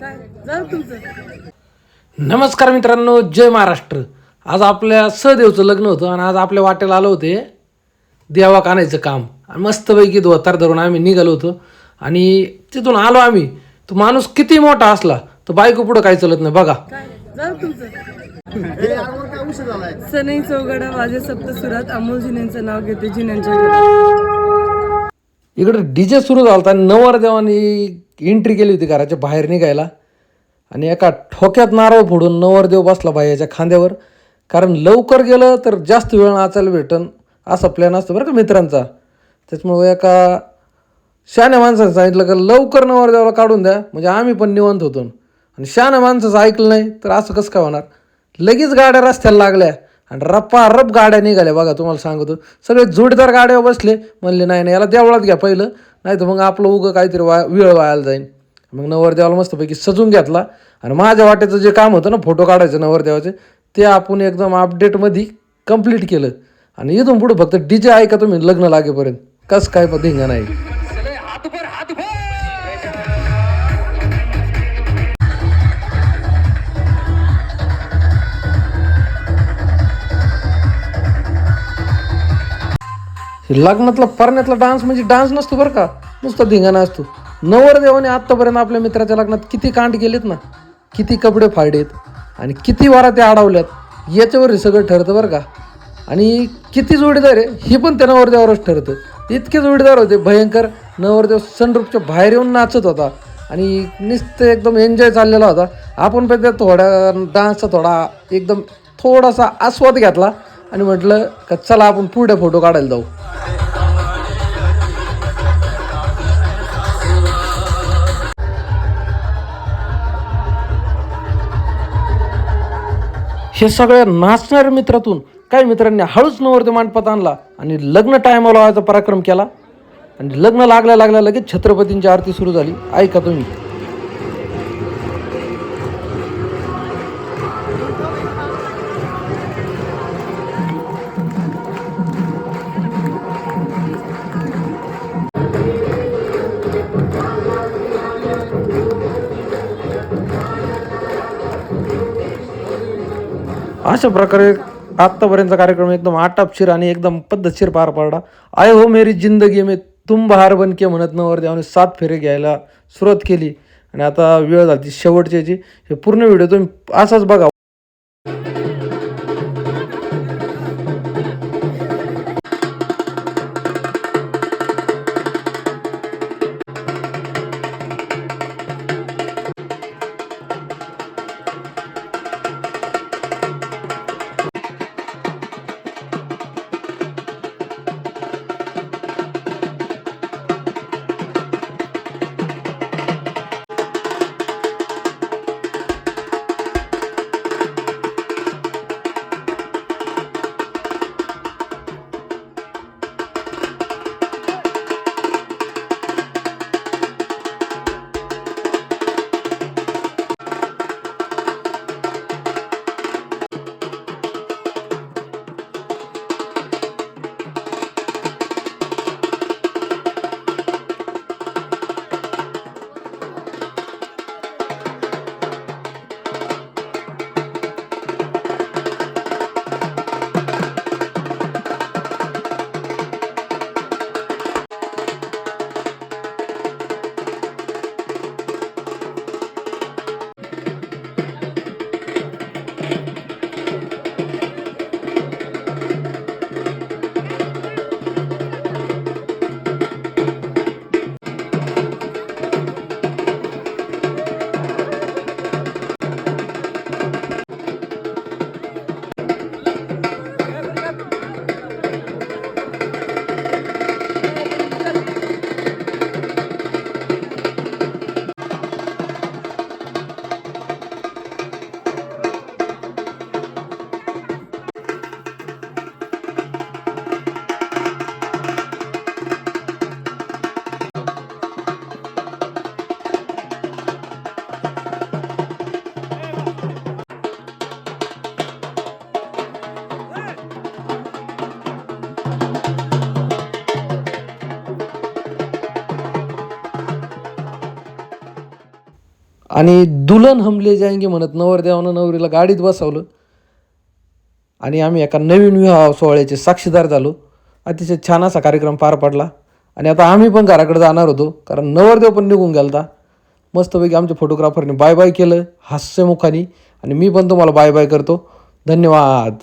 काय? जाऊ तुमचं. नमस्कार मित्रांनो जय महाराष्ट्र. आज आपल्या सहदेवचं लग्न होतं आणि आज आपल्या वाटेला आलं होते. देवाक आणायचं काम. आणि मस्तपैकी धोतार धरून आम्ही निघालो होतो. आणि तिथून आलो आम्ही. तो माणूस किती मोठा असला तर बायको पुढं काही चलत नाही. बघा. काय? जाऊ तुमचं. सनई चौघडा वाजे सप्तसुरात. अमोल जिन्यांचं नाव घेते जिन्यांच्या घरात. इकडं डी जे सुरू झाला होता. आणि नवरदेवानी एंट्री केली होती घराच्या बाहेर निघायला. आणि एका ठोक्यात नारळ फोडून नवरदेव बसला बायाच्या खांद्यावर. कारण लवकर गेलं तर जास्त वेळ नाचायला भेटन असा प्लॅन असतो बरं का मित्रांचा. त्याच्यामुळे एका शहाण्या माणसानं सांगितलं का लवकर नवरदेवाला काढून द्या म्हणजे आम्ही पण निवंत होतो. आणि शहाण्या माणसाचं ऐकलं नाही तर असं कसं काय होणार? लगेच गाड्या रस्त्याला लागल्या. आणि रप्पा रप गाड्या निघाल्या. बघा तुम्हाला सांगतो. सगळे जोडीदार गाड्यावर बसले. म्हणले नाही नाही याला देवळात घ्या पहिलं. नाही तर मग आपलं उगं काहीतरी वा वेळ वायाला जाईल मग नवरदेवाला मस्तपैकी सजून घेतला. आणि माझ्या वाट्याचं जे काम होतं ना फोटो काढायचं नवरदेवाचे ते आपण एकदम अपडेटमध्ये कंप्लीट केलं. आणि इथून पुढे फक्त डी जे ऐका तुम्ही लग्न लागेपर्यंत. कसं काय पण धिंगा नाही लग्नातला परण्यातला डान्स म्हणजे डान्स नसतो बरं का. नुसता धिंगाणा असतो. नवरदेवाने आत्तापर्यंत आपल्या मित्राच्या लग्नात किती कांड केलेत ना किती कपडे फाडलेत आणि किती वारा ते अडवल्यात याच्यावर हे सगळं ठरतं बरं का. आणि किती जोडीदार आहे हे पण त्या नवरदेवावरच ठरतं. इतके जोडीदार होते भयंकर. नवरदेव सनरूपच्या बाहेर येऊन नाचत होता आणि नुसतं एकदम एन्जॉय चाललेला होता. आपण पण त्या थोड्या डान्सचा थोडा एकदम थोडासा आस्वाद घेतला आणि म्हटलं का चला आपण पुढे फोटो काढायला जाऊ. हे सगळ्या नाचणाऱ्या मित्रातून काही मित्रांनी हळूच नवरते मांडपात आणला आणि लग्न टायमाला व्हायचा पराक्रम केला. आणि लग्न लागल्या लागल्या लगेच छत्रपतींची आरती सुरू झाली. ऐका तुम्ही. अशा प्रकारे आत्तापर्यंतचा कार्यक्रम एकदम आटापशीर आणि एकदम पद्धतशीर पार पडला. आय हो मेरी जिंदगी मी तुम बहार बनके म्हणत नवर देवाने सात फेरे घ्यायला सुरुवात केली. आणि आता वेळ झाली शेवटची जी. हे पूर्ण व्हिडिओ तुम्ही असाच बघा. आणि दुल्हन हमले जायंगे म्हणत नवरदेवानं नवरीला गाडीत बसवलं. आणि आम्ही एका नवीन विवाह सोहळ्याचे साक्षीदार झालो. अतिशय छान असा कार्यक्रम पार पडला. आणि आता आम्ही पण घराकडे जाणार होतो कारण नवरदेव पण निघून गेलता. मस्तपैकी आमच्या फोटोग्राफरने बाय बाय केलं हास्यमुखानी. आणि मी पण तुम्हाला बाय बाय करतो. धन्यवाद.